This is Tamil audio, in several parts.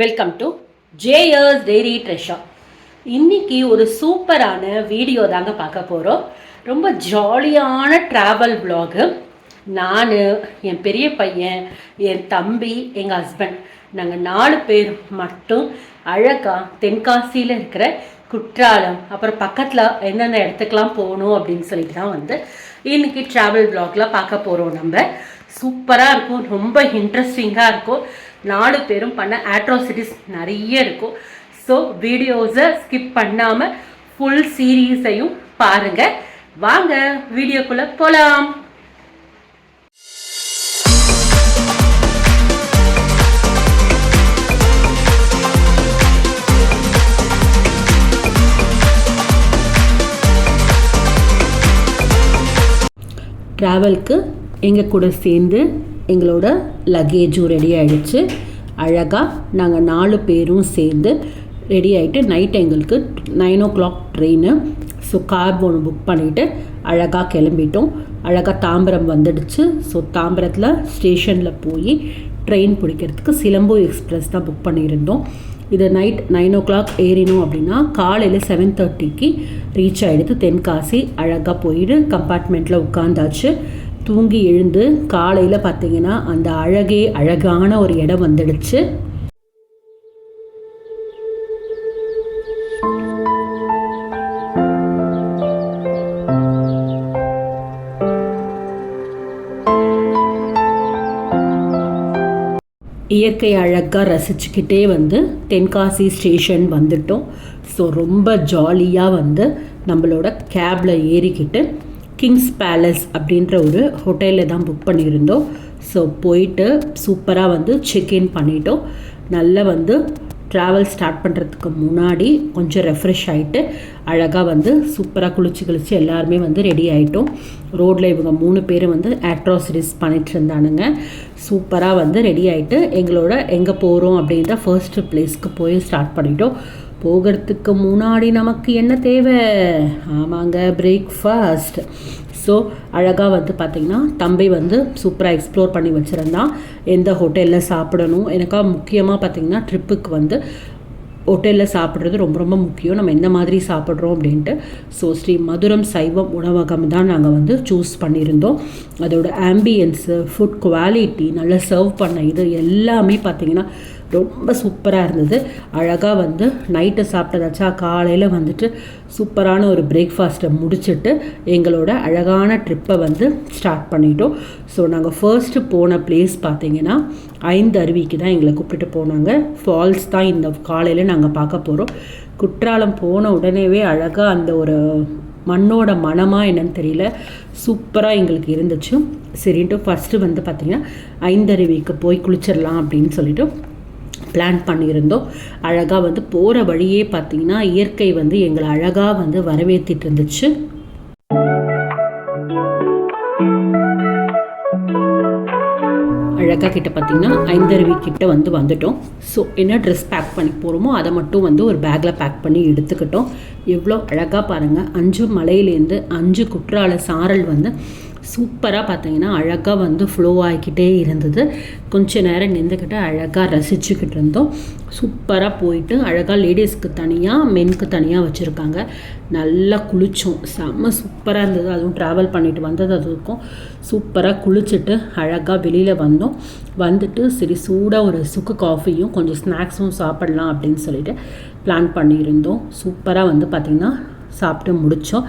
வெல்கம் டு ஜேயர்ஸ் டெய்ரி ட்ரெஷா இன்னைக்கு ஒரு சூப்பரான வீடியோ தாங்க பார்க்க போகிறோம் ரொம்ப ஜாலியான ட்ராவல் vlog. நான் என் பெரிய பையன் என் தம்பி எங்கள் ஹஸ்பண்ட் நாங்கள் நாலு பேர் மட்டும் அழகா தென்காசியில் இருக்கிற குற்றாலம் அப்புறம் பக்கத்தில் எந்தெந்த இடத்துக்கெலாம் போகணும் அப்படின்னு சொல்லிட்டு தான் வந்து இன்னைக்கு ட்ராவல் vlogல பார்க்க போகிறோம் நம்ம. சூப்பராக இருக்கும் ரொம்ப இன்ட்ரெஸ்டிங்காக இருக்கும். நாலு பேரும் பண்ண ஆட்ராசிட்டிஸ் நிறைய இருக்கும். ஸோ வீடியோஸை ஸ்கிப் பண்ணாமல் ஃபுல் சீரீஸையும் பாருங்கள் வாங்க வீடியோக்குள்ளே போகலாம் ட்ராவல்க்கு எங்கள் கூட சேர்ந்து எங்களோட லக்கேஜும் ரெடி ஆகிடுச்சு அழகாக நாங்கள் நாலு பேரும் சேர்ந்து ரெடி ஆகிட்டு நைட் எங்களுக்கு nine o'clock train so car ஒன்று புக் பண்ணிவிட்டு அழகாக கிளம்பிட்டோம். அழகாக தாம்பரம் வந்துடுச்சு. ஸோ தாம்பரத்தில் ஸ்டேஷனில் போய் ட்ரெயின் பிடிக்கிறதுக்கு சிலம்பு எக்ஸ்பிரஸ் தான் புக் பண்ணியிருந்தோம். இது நைட் நைன் ஓ கிளாக் ஏறினோம் அப்படின்னா காலையில் செவன் தேர்ட்டிக்கு ரீச் ஆகிடுது தென்காசி. அழகாக போயிட்டு கம்பார்ட்மெண்ட்டில் உட்காந்தாச்சு தூங்கி எழுந்து காலையில் பார்த்தீங்கன்னா அந்த அழகே அழகான ஒரு இடம் வந்துடுச்சு. இயற்கை அழகாக ரசிச்சுக்கிட்டே வந்து தென்காசி ஸ்டேஷன் வந்துட்டோம். ஸோ ரொம்ப ஜாலியாக வந்து நம்மளோட கேபில் ஏறிக்கிட்டு கிங்ஸ் பேலஸ் அப்படின்ற ஒரு ஹோட்டலில் தான் புக் பண்ணியிருந்தோம். ஸோ போயிட்டு சூப்பராக வந்து செக்இன் பண்ணிட்டோம். நல்லா வந்து ட்ராவல் ஸ்டார்ட் பண்ணுறதுக்கு முன்னாடி கொஞ்சம் ரெஃப்ரெஷ் ஆகிட்டு அழகாக வந்து சூப்பராக குளிச்சு குளிச்சு எல்லாருமே வந்து ரெடி ஆகிட்டோம் ரோட்டில் இவங்க மூணு பேரும் வந்து ஆட்ராசிட்டிஸ் பண்ணிட்டு இருந்தானுங்க. சூப்பராக வந்து ரெடி ஆகிட்டு எங்களோட எங்கே போகிறோம் அப்படின்ற ஃபர்ஸ்ட் பிளேஸ்க்கு போய் ஸ்டார்ட் பண்ணிட்டோம். போகிறதுக்கு முன்னாடி நமக்கு என்ன தேவை? ஆமாங்க பிரேக்ஃபாஸ்ட் ஸோ அழகாக வந்து பார்த்திங்கன்னா தம்பி வந்து சூப்பராக எக்ஸ்ப்ளோர் பண்ணி வச்சுருந்தான். எந்த ஹோட்டலில் சாப்பிடணும்? எனக்கா முக்கியமாக பார்த்திங்கன்னா ட்ரிப்புக்கு வந்து ஹோட்டலில் சாப்பிட்றது ரொம்ப ரொம்ப முக்கியம். நம்ம எந்த மாதிரி சாப்பிட்றோம் அப்படின்ட்டு. ஸோ ஸ்ரீ மதுரம் சைவம் உணவகம் தான் நாங்கள் வந்து சூஸ் பண்ணியிருந்தோம். அதோட ஆம்பியன்ஸு ஃபுட் குவாலிட்டி நல்லா சர்வ் பண்ண இது எல்லாமே பார்த்திங்கன்னா ரொம்ப சூப்பராக இருந்தது. அழகாக வந்து நைட்டு சாப்பிட்டதாச்சா காலையில் வந்துட்டு சூப்பரான ஒரு பிரேக்ஃபாஸ்ட்டை முடிச்சுட்டு எங்களோட அழகான ட்ரிப்பை வந்து ஸ்டார்ட் பண்ணிட்டோம். ஸோ நாங்கள் ஃபர்ஸ்ட்டு போன பிளேஸ் பார்த்தீங்கன்னா ஐந்து அருவிக்கு தான் எங்களை கூப்பிட்டு போனாங்க. ஃபால்ஸ் தான் இந்த காலையில் நாங்கள் பார்க்க போகிறோம் குற்றாலம் போன உடனேவே அழகாக அந்த ஒரு மண்ணோட மனமாக என்னன்னு தெரியல. சூப்பராக எங்களுக்கு இருந்துச்சு. சரின்ட்டு ஃபஸ்ட்டு வந்து பார்த்திங்கன்னா ஐந்தருவிக்கு போய் குளிச்சிடலாம் அப்படின்னு சொல்லிவிட்டு பிளான் பண்ணியிருந்தோம். அழகாக வந்து போகிற வழியே பார்த்திங்கன்னா இயற்கை வந்து எங்களை அழகாக வந்து வரவேற்றிட்டு இருந்துச்சு. அழகாக கிட்ட பார்த்தீங்கன்னா ஐந்தருவி கிட்ட வந்து வந்துட்டோம். ஸோ என்ன ட்ரெஸ் பேக் பண்ணி போகிறோமோ அதை மட்டும் வந்து ஒரு பேக்கில் பேக் பண்ணி எடுத்துக்கிட்டோம். எவ்வளோ அழகாக பாருங்கள் அஞ்சு மலையிலேருந்து அஞ்சு குற்றால சாரல் வந்து சூப்பராக பார்த்தீங்கன்னா அழகாக வந்து ஃப்ளோ ஆகிக்கிட்டே இருந்தது. கொஞ்ச நேரம் நின்றுக்கிட்டு அழகாக ரசிச்சுக்கிட்டு இருந்தோம். சூப்பராக போயிட்டு அழகாக லேடிஸ்க்கு தனியாக மென்க்கு தனியாக வச்சுருக்காங்க. நல்லா குளித்தோம் செம்ம சூப்பராக இருந்தது. அதுவும் ட்ராவல் பண்ணிட்டு வந்தது அதுக்கும். சூப்பராக குளிச்சுட்டு அழகாக வெளியில் வந்தோம். வந்துட்டு சரி சூடாக ஒரு சுக்கு காஃபியும் கொஞ்சம் ஸ்நாக்ஸும் சாப்பிட்லாம் அப்படின்னு சொல்லிட்டு பிளான் பண்ணியிருந்தோம். சூப்பராக வந்து பார்த்திங்கன்னா சாப்பிட்டு முடித்தோம்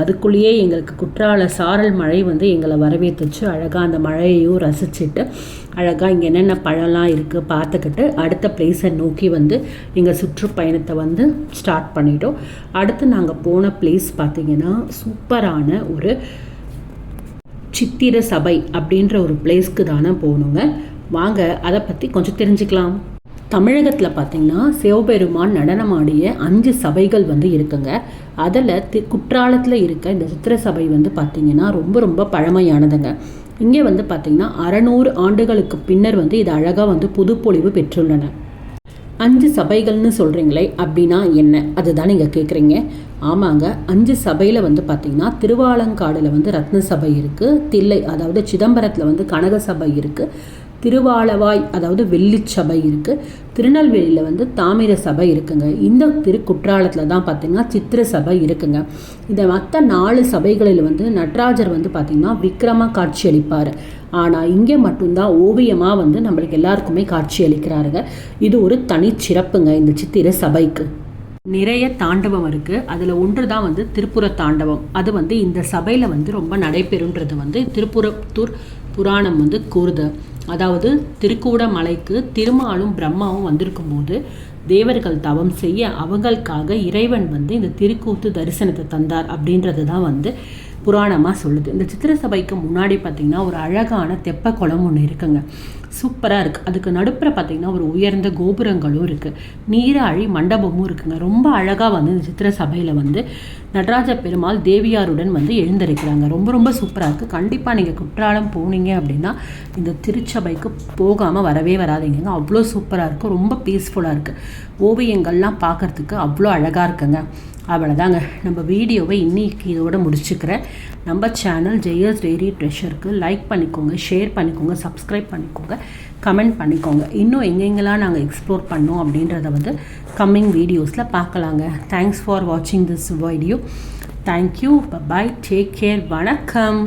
அதுக்குள்ளேயே எங்களுக்கு குற்றால சாரல் மழை வந்து எங்களை வரவேற்றுச்சு அழகாக அந்த மழையையும் ரசிச்சுட்டு அழகாக இங்கே என்னென்ன பழம்லாம் இருக்குது பார்த்துக்கிட்டு அடுத்த பிளேஸை நோக்கி வந்து எங்கள் சுற்றுப்பயணத்தை வந்து ஸ்டார்ட் பண்ணிட்டோம். அடுத்து நாங்கள் போன பிளேஸ் பார்த்திங்கன்னா சூப்பரான ஒரு சித்திர சபை அப்படின்ற ஒரு பிளேஸ்க்கு தானே போகணுங்க வாங்க அதை பற்றி கொஞ்சம் தெரிஞ்சுக்கலாம். தமிழகத்தில் பார்த்திங்கன்னா சிவபெருமான் நடனமாடிய அஞ்சு சபைகள் வந்து இருக்குங்க. அதில் தி குற்றாலத்தில் இருக்க இந்த சித்திர சபை வந்து பார்த்திங்கன்னா ரொம்ப ரொம்ப பழமையானதுங்க. இங்கே வந்து பார்த்திங்கன்னா அறநூறு ஆண்டுகளுக்கு பின்னர் வந்து இது அழகாக வந்து புதுப்பொழிவு பெற்றுள்ளன. அஞ்சு சபைகள்னு சொல்கிறீங்களே அப்படின்னா என்ன? அதுதான் நீங்கள் கேட்குறீங்க ஆமாங்க அஞ்சு சபையில் வந்து பார்த்திங்கன்னா திருவாலங்காடில் வந்து ரத்ன சபை இருக்குது தில்லை அதாவது சிதம்பரத்தில் வந்து கனக சபை இருக்குது திருவாலவாய் அதாவது வெள்ளிச்சபை இருக்குது திருநெல்வேலியில் வந்து தாமிர சபை இருக்குங்க. இந்த திருக்குற்றாலத்தில் தான் பார்த்திங்கன்னா சித்திர சபை இருக்குங்க. இந்த மற்ற நாலு சபைகளில் வந்து நடராஜர் வந்து பார்த்திங்கன்னா விக்ரமாக காட்சி அளிப்பார் ஆனால் இங்கே மட்டும்தான் ஓவியமாக வந்து நம்மளுக்கு எல்லாருக்குமே காட்சி அளிக்கிறாருங்க இது ஒரு தனிச்சிறப்புங்க இந்த சித்திர சபைக்கு. நிறைய தாண்டவம் இருக்குது அதில் ஒன்று தான் வந்து திருப்புர தாண்டவம். அது வந்து இந்த சபையில் வந்து ரொம்ப நடைபெறுன்றது வந்து திருப்புரத்தூர் புராணம் வந்து கூறுது. அதாவது திருக்கூட மலைக்கு திருமாலும் பிரம்மாவும் வந்திருக்கும் போது தேவர்கள் தவம் செய்ய அவங்களுக்காக இறைவன் வந்து இந்த திருக்கூத்து தரிசனத்தை தந்தார் அப்படின்றது தான் வந்து புராணமாக சொல்லுது. இந்த சித்திர சபைக்கு முன்னாடி பார்த்திங்கன்னா ஒரு அழகான தெப்ப குளம் ஒன்று இருக்குங்க. சூப்பராக இருக்குது அதுக்கு நடுப்புற பார்த்திங்கன்னா ஒரு உயர்ந்த கோபுரங்களும் இருக்குது நீராழி மண்டபமும் இருக்குங்க. ரொம்ப அழகாக வந்து இந்த சித்திர சபையில் வந்து நடராஜ பெருமாள் தேவியாருடன் வந்து எழுந்திருக்கிறாங்க. ரொம்ப ரொம்ப சூப்பராக இருக்குது கண்டிப்பாக நீங்கள் குற்றாலம் போனீங்க அப்படின்னா இந்த திருச்சபைக்கு போகாமல் வரவே வராதிங்க அவ்வளோ சூப்பராக இருக்கும் ரொம்ப பீஸ்ஃபுல்லாக இருக்குது ஓவியங்கள்லாம் பார்க்குறதுக்கு அவ்வளோ அழகாக இருக்குங்க. அவ்வளோதாங்க நம்ம வீடியோவை இன்னைக்கு இதோட முடிச்சுக்கிறேன். நம்ம சேனல் ஜெயஸ் டெய்ரி ட்ரெஷருக்கு லைக் பண்ணிக்கோங்க ஷேர் பண்ணிக்கோங்க சப்ஸ்கிரைப் பண்ணிக்கோங்க கமெண்ட் பண்ணிக்கோங்க. இன்னும் எங்கெங்கெல்லாம் நாங்கள் எக்ஸ்ப்ளோர் பண்ணோம் அப்படின்றத வந்து கம்மிங் வீடியோஸில் பார்க்கலாங்க. தேங்க்ஸ் ஃபார் வாட்சிங் this video thank you bye take care வணக்கம்.